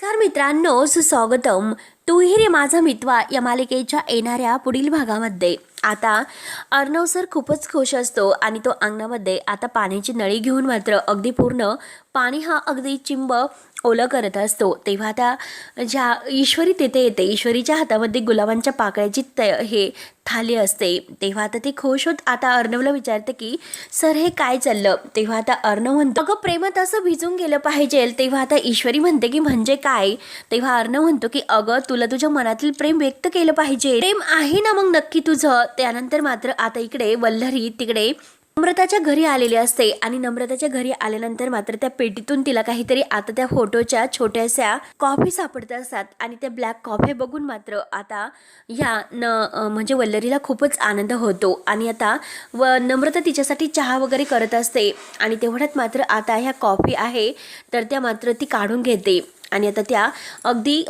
नमस्कार मित्रांनो सुस्वागतम. तूही रे माझा मित्वा या मालिकेच्या येणाऱ्या पुढील भागामध्ये. आता अर्णव सर खूपच खुश असतो आणि तो अंगणामध्ये आता पाण्याची नळी घेऊन मात्र अगदी पूर्ण पाणी हा अगदी चिंब ओलं करत असतो. तेव्हा त्या ज्या ईश्वरी तिथे येते. ईश्वरीच्या हातामध्ये गुलाबांच्या पाकळ्याची त हे थाली असते. तेव्हा आता ती खुश होत आता अर्णवला विचारते की सर हे काय चाललं? तेव्हा आता अर्णव म्हणतो अगं प्रेमात असं भिजून गेलं पाहिजे. तेव्हा आता ईश्वरी म्हणते की म्हणजे काय? तेव्हा अर्णव म्हणतो की अगं तुला तुझ्या मनातील प्रेम व्यक्त केलं पाहिजे. प्रेम आहे ना मग नक्की तुझं? त्यानंतर मात्र आता इकडे वल्लरी तिकडे नम्रताच्या घरी आलेली असते आणि नम्रताच्या घरी आल्यानंतर मात्र त्या पेटीतून तिला काहीतरी आता त्या फोटोच्या छोट्याशा कॉफी सापडत असतात. आणि त्या ब्लॅक कॉफी बघून मात्र आता ह्या न म्हणजे वल्लरीला खूपच आनंद होतो. आणि आता व नम्रता तिच्यासाठी चहा वगैरे करत असते. आणि तेवढ्यात मात्र आता ह्या कॉफी आहे तर त्या मात्र ती काढून घेते. आणि आता त्या अगदी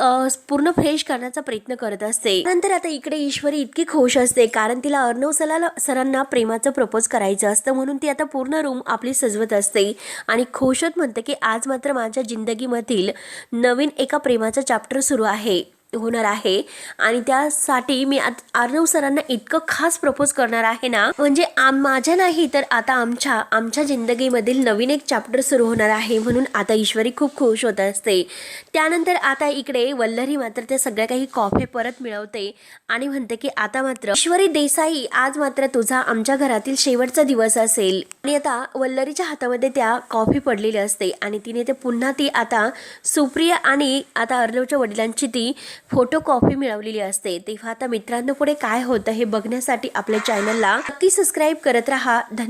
पूर्ण फ्रेश करण्याचा प्रयत्न करत असते. नंतर आता इकडे ईश्वरी इतकी खुश असते कारण तिला अर्णव सला सरांना प्रेमाचं प्रपोज करायचं असतं म्हणून ती आता पूर्ण रूम आपली सजवत असते. आणि खुश म्हणते की आज मात्र माझ्या जिंदगीमधील नवीन एका प्रेमाचा चॅप्टर सुरू आहे. होणार आहे. आणि त्यासाठी मी आत- सरांना इतकं खास प्रपोज करणार आहे ना. म्हणजे आम माझ्या नाही तर आता आमच्या आमच्या जिंदगीमधील नवीन एक चॅप्टर सुरू होणार आहे म्हणून आता ईश्वरी खूप खुश होत असते. त्यानंतर आता इकडे वल्लरी मात्र त्या सगळ्या काही कॉफी परत मिळवते. आणि म्हणते की आता मात्र ईश्वरी देसाई आज मात्र तुझा आमच्या घरातील शेवटचा दिवस असेल. आणि आता वल्लरीच्या हातामध्ये त्या कॉफी पडलेली असते आणि तिने ते पुन्हा ती आता सुप्रिया आणि आता अर्णवच्या वडिलांची ती फोटो कॉफी मिळवलेली असते. तेव्हा आता मित्रांनो पुढे काय होतं हे बघण्यासाठी आपल्या चॅनलला नक्की सबस्क्राईब करत राहा. धन्यवाद.